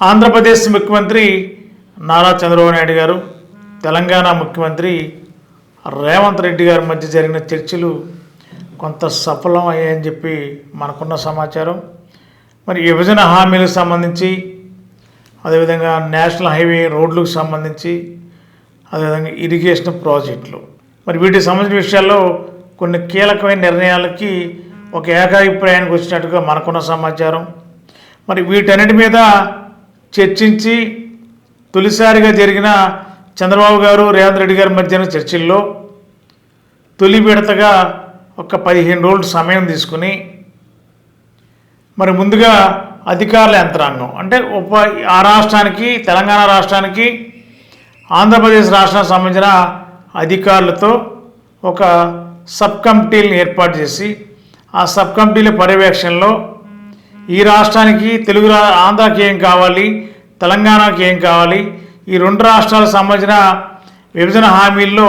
ఆంధ్రప్రదేశ్ ముఖ్యమంత్రి నారా చంద్రబాబు నాయుడు గారు తెలంగాణ ముఖ్యమంత్రి రేవంత్ రెడ్డి గారి మధ్య జరిగిన చర్చలు కొంత సఫలం అయ్యాయని చెప్పి మనకున్న సమాచారం. మరి విభజన హామీలకు సంబంధించి అదేవిధంగా నేషనల్ హైవే రోడ్లకు సంబంధించి అదేవిధంగా ఇరిగేషన్ ప్రాజెక్టులు. మరి వీటికి సంబంధించిన విషయాల్లో కొన్ని కీలకమైన నిర్ణయాలకి ఒక ఏకాభిప్రాయానికి వచ్చినట్టుగా మనకున్న సమాచారం. మరి వీటన్నిటి మీద చర్చించి తొలిసారిగా జరిగిన చంద్రబాబు గారు రేవంత్ రెడ్డి గారి మధ్యన చర్చల్లో తొలి విడతగా ఒక పదిహేను రోజులు సమయం తీసుకుని మరి ముందుగా అధికారుల యంత్రాంగం అంటే ఉప ఆ రాష్ట్రానికి తెలంగాణ రాష్ట్రానికి ఆంధ్రప్రదేశ్ రాష్ట్రానికి సంబంధించిన అధికారులతో ఒక సబ్ కమిటీలను ఏర్పాటు చేసి ఆ సబ్ కమిటీల పర్యవేక్షణలో ఈ రాష్ట్రానికి తెలుగు రా ఆంధ్రాకి ఏం కావాలి తెలంగాణకి ఏం కావాలి ఈ రెండు రాష్ట్రాలకు సంబంధించిన విభజన హామీల్లో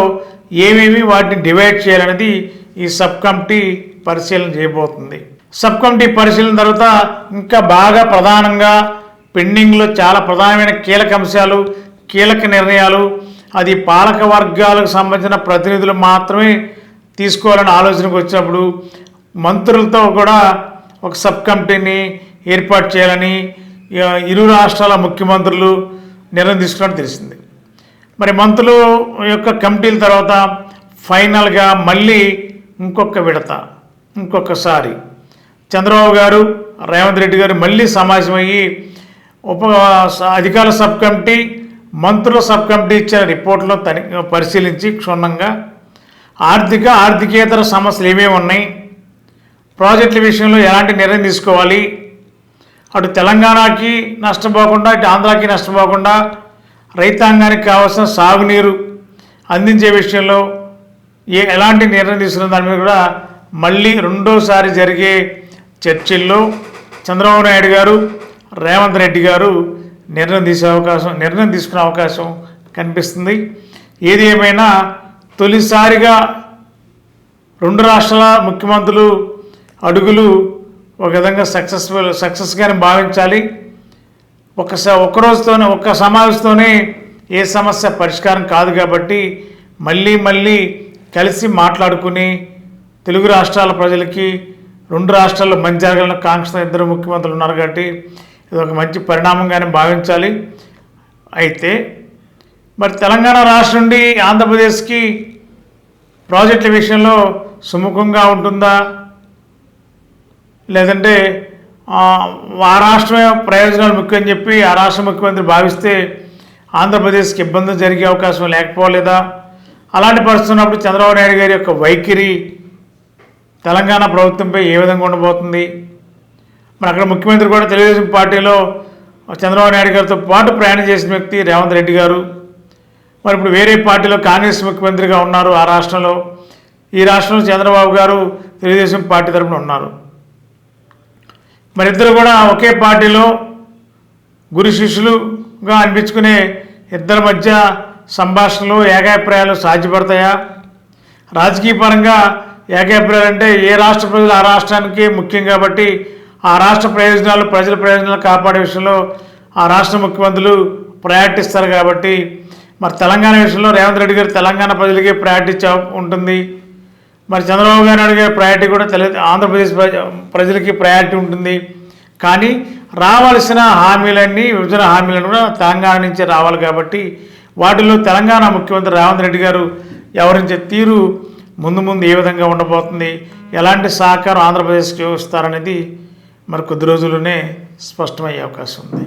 ఏమేమి వాటిని డివైడ్ చేయాలనేది ఈ సబ్ కమిటీ పరిశీలన చేయబోతుంది. సబ్ కమిటీ పరిశీలన తర్వాత ఇంకా బాగా ప్రధానంగా పెండింగ్లో చాలా ప్రధానమైన కీలక అంశాలు కీలక నిర్ణయాలు అది పాలక వర్గాలకు సంబంధించిన ప్రతినిధులు మాత్రమే తీసుకోవాలని ఆలోచనకు వచ్చినప్పుడు మంత్రులతో కూడా ఒక సబ్ కమిటీని ఏర్పాటు చేయాలని ఇరు రాష్ట్రాల ముఖ్యమంత్రులు నిర్ణయం తీసుకున్నట్టు తెలిసింది. మరి మంత్రులు యొక్క కమిటీల తర్వాత ఫైనల్గా మళ్ళీ ఇంకొక విడత ఇంకొకసారి చంద్రబాబు గారు రేవంత్ రెడ్డి గారు మళ్ళీ సమావేశమయ్యి ఉప అధికారుల సబ్ కమిటీ మంత్రుల సబ్ కమిటీ ఇచ్చిన రిపోర్ట్లో తని పరిశీలించి క్షుణ్ణంగా ఆర్థిక ఆర్థికేతర సమస్యలు ఏమేమి ఉన్నాయి ప్రాజెక్టుల విషయంలో ఎలాంటి నిర్ణయం తీసుకోవాలి? అటు తెలంగాణకి నష్టపోకుండా ఇటు ఆంధ్రాకి నష్టపోకుండా రైతాంగానికి కావాల్సిన సాగునీరు అందించే విషయంలో ఏ ఎలాంటి నిర్ణయం తీసుకున్న దాని మీద కూడా మళ్ళీ రెండోసారి జరిగే చర్చల్లో చంద్రబాబు నాయుడు గారు రేవంత్ రెడ్డి గారు నిర్ణయం తీసే అవకాశం నిర్ణయం తీసుకునే అవకాశం కనిపిస్తుంది. ఏది ఏమైనా తొలిసారిగా రెండు రాష్ట్రాల ముఖ్యమంత్రులు అడుగులు ఒక విధంగా సక్సెస్ఫుల్ సక్సెస్గానే భావించాలి. ఒక్కసారి ఒక్క రోజుతోనే ఒక్క సమావేశంతోనే ఏ సమస్య పరిష్కారం కాదు కాబట్టి మళ్ళీ మళ్ళీ కలిసి మాట్లాడుకుని తెలుగు రాష్ట్రాల ప్రజలకి రెండు రాష్ట్రాల్లో మంచి జరగాలని కాంక్ష ఇద్దరు ముఖ్యమంత్రులు ఉన్నారు కాబట్టి ఇది ఒక మంచి పరిణామంగానే భావించాలి. అయితే మరి తెలంగాణ రాష్ట్రం నుండి ఆంధ్రప్రదేశ్కి ప్రాజెక్టుల విషయంలో సుముఖంగా ఉంటుందా? లేదంటే ఆ, రాష్ట్రమే ప్రయోజనాలు ముఖ్యం చెప్పి ఆ రాష్ట్ర ముఖ్యమంత్రి భావిస్తే ఆంధ్రప్రదేశ్కి ఇబ్బంది జరిగే అవకాశం లేకపోలేదా? అలాంటి పరిస్థితి ఉన్నప్పుడు చంద్రబాబు నాయుడు గారి యొక్క వైఖరి తెలంగాణ ప్రభుత్వంపై ఏ విధంగా ఉండబోతుంది? మరి అక్కడ ముఖ్యమంత్రి కూడా తెలుగుదేశం పార్టీలో చంద్రబాబు నాయుడు గారితో పాటు ప్రయాణం చేసిన వ్యక్తి రేవంత్ రెడ్డి గారు. మరి ఇప్పుడు వేరే పార్టీలో కాంగ్రెస్ ముఖ్యమంత్రిగా ఉన్నారు ఆ రాష్ట్రంలో. ఈ రాష్ట్రంలో చంద్రబాబు గారు తెలుగుదేశం పార్టీ తరపున ఉన్నారు. మరి ఇద్దరు కూడా ఒకే పార్టీలో గురు శిష్యులుగా అనిపించుకునే ఇద్దరి మధ్య సంభాషణలు ఏకాభిప్రాయాలు సాధ్యపడతాయా? రాజకీయ పరంగా ఏకాభిప్రాయాలు అంటే ఏ రాష్ట్ర ప్రజలు ఆ రాష్ట్రానికి ముఖ్యం కాబట్టి ఆ రాష్ట్ర ప్రయోజనాలు ప్రజల ప్రయోజనాలు కాపాడే విషయంలో ఆ రాష్ట్ర ముఖ్యమంత్రులు ప్రయారిటీ ఇస్తారు కాబట్టి. మరి తెలంగాణ విషయంలో రేవంత్ రెడ్డి గారు తెలంగాణ ప్రజలకే ప్రయారిటీ ఉంటుంది. మరి చంద్రబాబు గారు అడిగే ప్రయారిటీ కూడా తెల ఆంధ్రప్రదేశ్ ప్రజ- ప్రజలకి ప్రయారిటీ ఉంటుంది. కానీ రావాల్సిన హామీలన్నీ విభజన హామీలను కూడా తెలంగాణ నుంచి రావాలి కాబట్టి వాటిలో తెలంగాణ ముఖ్యమంత్రి రేవంత్ రెడ్డి గారు వ్యవహరించే తీరు ముందు ముందు ఏ విధంగా ఉండబోతుంది ఎలాంటి సహకారం ఆంధ్రప్రదేశ్కి ఇస్తారనేది మరి కొద్ది రోజుల్లోనే స్పష్టమయ్యే అవకాశం ఉంది.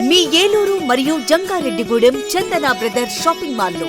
మీ ఏలూరు మరియు జంగారెడ్డిగూడెం చందన బ్రదర్స్ షాపింగ్ మాల్లో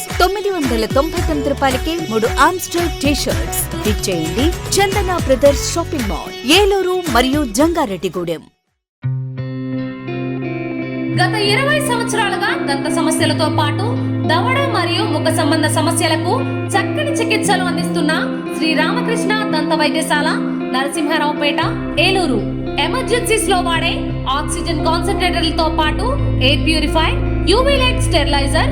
తొమ్మిది వందల తొంభై తొమ్మిది రూపాయలకే మూడు ఆమ్స్టర్ టీ షర్ట్స్ ఇచ్చేయండి Chandana brothers shopping mall Eluru మరియు జంగారెడ్డిగూడెం. గత ఇరవై సంవత్సరాలుగా దంత సమస్యలతో పాటు దవడ మరియు ముఖ సంబంధ సమస్యలకు చక్కని చికిత్సలు అందిస్తున్న శ్రీ రామకృష్ణ దంత వైద్యశాల నరసింహారావుపేట ఏలూరు. ఎమర్జెన్సీస్లో వాడే ఆక్సిజన్ కాన్సన్ట్రేటర్లతో పాటు air purify UV light steriliser